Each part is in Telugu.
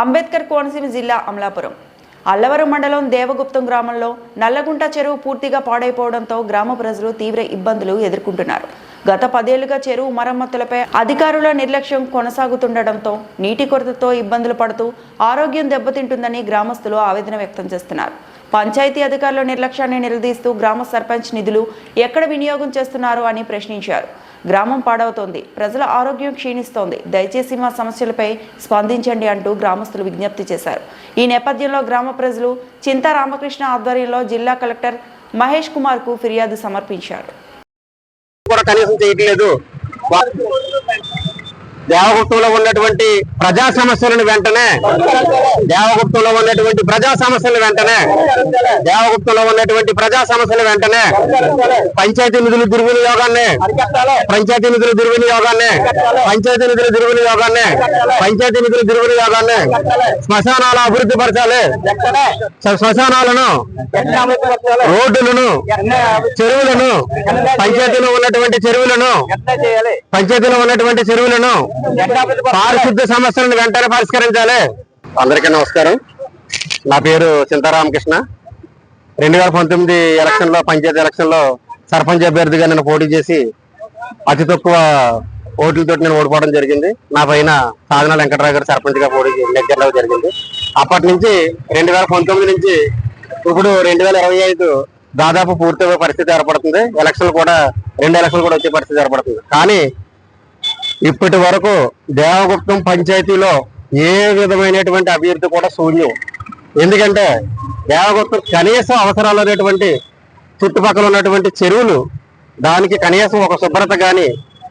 అంబేద్కర్ కోనసీమ జిల్లా అమలాపురం. అల్లవరం మండలం దేవగుప్తం గ్రామంలో నల్లగుంట చెరువు పూర్తిగా పాడైపోవడంతో గ్రామ ప్రజలు తీవ్ర ఇబ్బందులు ఎదుర్కొంటున్నారు. గత పదేళ్ళుగా చెరువు మరమ్మతులపై అధికారుల నిర్లక్ష్యం కొనసాగుతుండటంతో నీటి కొరతతో ఇబ్బందులు పడుతూ ఆరోగ్యం దెబ్బతింటుందని గ్రామస్తులు ఆవేదన వ్యక్తం చేస్తున్నారు. పంచాయతీ అధికారుల నిర్లక్ష్యాన్ని నిలదీస్తూ గ్రామ సర్పంచ్ నిధులు ఎక్కడ వినియోగం చేస్తున్నారు అని ప్రశ్నించారు. గ్రామం పాడవుతోంది. ప్రజల ఆరోగ్యం క్షీణిస్తోంది. దయచేసి మా సమస్యలపై స్పందించండి అంటూ గ్రామస్తులు విజ్ఞప్తి చేశారు. ఈ నేపథ్యంలో గ్రామ ప్రజలు చింతా రామకృష్ణ ఆధ్వర్యంలో జిల్లా కలెక్టర్ మహేష్ కుమార్కు ఫిర్యాదు సమర్పించారు. దేవగుప్తంలో ఉన్నటువంటి ప్రజా సమస్యలను వెంటనే దేవగుప్తంలో ఉన్నటువంటి ప్రజా సమస్యలు వెంటనే దేవగుప్తంలో ఉన్నటువంటి ప్రజా సమస్యలు వెంటనే పంచాయతీ నిధుల దుర్వినియోగాన్ని పంచాయతీ నిధుల దుర్వినియోగాన్ని పంచాయతీ నిధుల దుర్వినియోగాన్ని పంచాయతీ నిధుల దుర్వినియోగాన్ని శ్మశానాల అభివృద్ధి పరచాలి. శ్మశానాలను రోడ్డులను చెరువులను పంచాయతీలో ఉన్నటువంటి చెరువులను పంచాయతీలో ఉన్నటువంటి చెరువులను పారిశుద్ధ సమస్యలను వెంటనే పరిష్కరించాలి. అందరికీ నమస్కారం. నా పేరు చింతారామకృష్ణ. రెండు వేల పంతొమ్మిది ఎలక్షన్లో పంచాయతీ ఎలక్షన్లో సర్పంచ్ అభ్యర్థిగా నేను పోటీ చేసి అతి తక్కువ ఓట్లతో నేను ఓడిపోవడం జరిగింది. నా పైన సాధన వెంకటరావు గారు సర్పంచ్గా పోటీ నెగ్గరలో జరిగింది. అప్పటి నుంచి రెండు వేల పంతొమ్మిది నుంచి ఇప్పుడు రెండు వేల ఇరవై ఐదు దాదాపు పూర్తి పరిస్థితి ఏర్పడుతుంది. ఎలక్షన్లు కూడా రెండు ఎలక్షన్లు కూడా వచ్చే పరిస్థితి ఏర్పడుతుంది. కానీ ఇప్పటి వరకు దేవగుప్తం పంచాయతీలో ఏ విధమైనటువంటి అభివృద్ధి కూడా శూన్యం. ఎందుకంటే దేవగుప్తం కనీసం అవసరాలు అనేటువంటి చుట్టుపక్కల ఉన్నటువంటి చెరువులు దానికి కనీసం ఒక శుభ్రత కానీ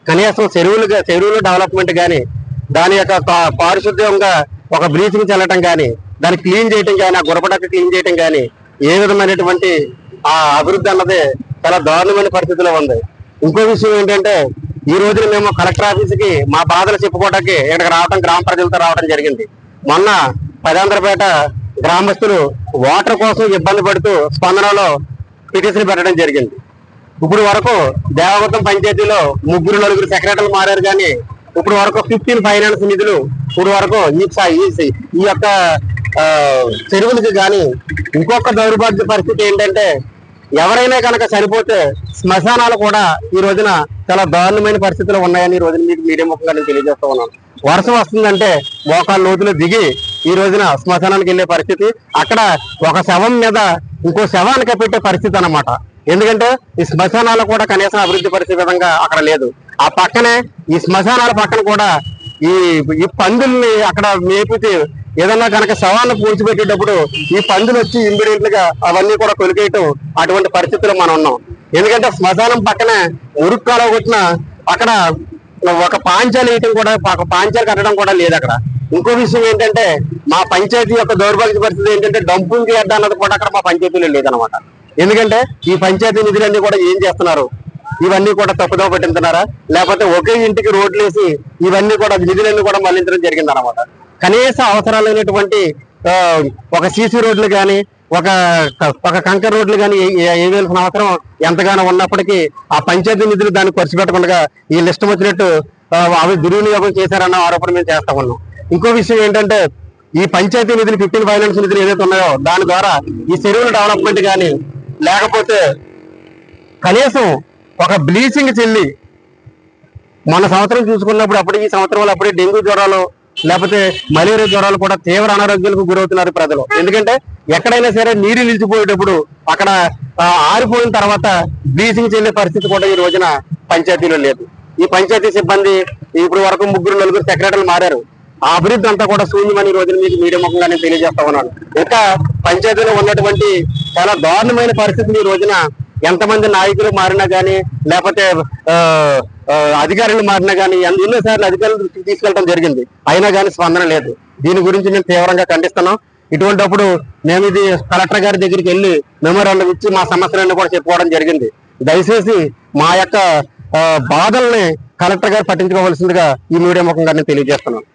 కనీసం చెరువులు చెరువులు డెవలప్మెంట్ కానీ దాని యొక్క పా- పారిశుద్ధ్యంగా ఒక బ్లీచింగ్ చల్లటం కానీ దాన్ని క్లీన్ చేయటం కానీ ఆ గురపడక క్లీన్ చేయటం కానీ ఏ విధమైనటువంటి ఆ అభివృద్ధి అన్నది చాలా దారుణమైన పరిస్థితిలో ఉంది. ఇంకో విషయం ఏంటంటే ఈ రోజున మేము కలెక్టర్ ఆఫీస్కి మా బాధలు చెప్పుకోవడానికి ఇక్కడికి రావడం గ్రామ ప్రజలతో రావడం జరిగింది. మొన్న పదాంధ్రపేట గ్రామస్తులు వాటర్ కోసం ఇబ్బంది పడుతూ స్పందనలో పిటిషన్ పెట్టడం జరిగింది. ఇప్పుడు వరకు దేవగతం పంచాయతీలో ముగ్గురు నలుగురు సెక్రటరీలు మారారు కానీ ఇప్పుడు వరకు ఫిఫ్టీన్ ఫైనాన్స్ నిధులు ఇప్పుడు వరకు ఈ ఈ ఈ యొక్క చెరువులకి కానీ ఇంకొక దౌర్భాగ్య పరిస్థితి ఏంటంటే ఎవరైనా కనుక చనిపోతే శ్మశానాలు కూడా ఈ రోజున చాలా దారుణమైన పరిస్థితులు ఉన్నాయని ఈ రోజున మీకు మీడియా ముఖంగా నేను తెలియజేస్తూ ఉన్నాను. వర్షం వస్తుందంటే మోకాళ్ళ లోతులు దిగి ఈ రోజున శ్మశానానికి వెళ్ళే పరిస్థితి అక్కడ ఒక శవం మీద ఇంకో శవానికి పెట్టే పరిస్థితి అన్నమాట. ఎందుకంటే ఈ శ్మశానాలు కూడా కనీసం అభివృద్ధి పరిచే విధంగా అక్కడ లేదు. ఆ పక్కనే ఈ శ్మశానాల పక్కన కూడా ఈ ఈ పందుల్ని అక్కడ మేపితే ఏదన్నా కనుక శవాన్ని పూడ్చిపెట్టేటప్పుడు ఈ పందులు వచ్చి ఇమ్మీడియట్ అవన్నీ కూడా కొలికేయటం అటువంటి పరిస్థితుల్లో మనం ఉన్నాం. ఎందుకంటే శ్మశానం పక్కనే ఉరుక్కాలో కొట్టిన అక్కడ ఒక పాంచాలు వేయటం కూడా ఒక పాంచాలు కట్టడం కూడా లేదు అక్కడ. ఇంకో విషయం ఏంటంటే మా పంచాయతీ యొక్క దౌర్భాగ్య పరిస్థితి ఏంటంటే డంపింగ్ యార్డ్ అన్నది కూడా అక్కడ మా పంచాయతీలో లేదనమాట ఎందుకంటే ఈ పంచాయతీ నిధులన్నీ కూడా ఏం చేస్తున్నారు? ఇవన్నీ కూడా తప్పుదో పట్టించున్నారా లేకపోతే ఒకే ఇంటికి రోడ్లు వేసి ఇవన్నీ కూడా నిధులన్నీ కూడా మళ్ళించడం జరిగింది అనమాట కనీస అవసరాలైనటువంటి ఒక సీసీ రోడ్లు కానీ ఒక ఒక కంకర్ రోడ్లు కానీ వేయాల్సిన అవసరం ఎంతగానో ఉన్నప్పటికీ ఆ పంచాయతీ నిధులు దాన్ని ఖర్చు పెట్టకుండా ఈ లిస్ట్ వచ్చినట్టు అవి దుర్వినియోగం చేశారన్న ఆరోపణ మేము చేస్తా ఉన్నాం. ఇంకో విషయం ఏంటంటే ఈ పంచాయతీ నిధులు ఫిఫ్టీన్ ఫైనాన్స్ నిధులు ఏదైతే ఉన్నాయో దాని ద్వారా ఈ చెరువుల డెవలప్మెంట్ కానీ లేకపోతే కనీసం ఒక బ్లీచింగ్ చెల్లి మన సంవత్సరం చూసుకున్నప్పుడు అప్పుడు ఈ సంవత్సరంలో అప్పుడే డెంగ్యూ జ్వరాలు లేకపోతే మలేరియా జ్వరాలు కూడా తీవ్ర అనారోగ్యాలకు గురవుతున్నారు ప్రజలు. ఎందుకంటే ఎక్కడైనా సరే నీరు నిలిచిపోయేటప్పుడు అక్కడ ఆరిపోయిన తర్వాత బ్లీచింగ్ చెల్లే పరిస్థితి కూడా ఈ రోజున పంచాయతీలో లేదు. ఈ పంచాయతీ సిబ్బంది ఇప్పుడు వరకు ముగ్గురు నలుగురు సెక్రటరీలు మారారు. ఆ అభివృద్ధి అంతా కూడా శూన్యమని ఈ రోజున మీకు మీడియా ముఖంగా నేను తెలియజేస్తా ఉన్నాను. ఇంకా పంచాయతీలో ఉన్నటువంటి చాలా దారుణమైన పరిస్థితిని ఈ రోజున ఎంతమంది నాయకులు మారినా కానీ లేకపోతే అధికారులు మారినా కానీ ఎన్నోసార్లు అధికారులు దృష్టికి తీసుకెళ్ళడం జరిగింది. అయినా కానీ స్పందన లేదు. దీని గురించి మేము తీవ్రంగా ఖండిస్తున్నాం. ఇటువంటిప్పుడు మేము ఇది కలెక్టర్ గారి దగ్గరికి వెళ్ళి మెమోరాండం ఇచ్చి మా సమస్యలన్నీ కూడా చెప్పుకోవడం జరిగింది. దయచేసి మా యొక్క బాధల్ని కలెక్టర్ గారు పట్టించుకోవాల్సిందిగా ఈ మీడియా ముఖంగా నేను తెలియజేస్తున్నాను.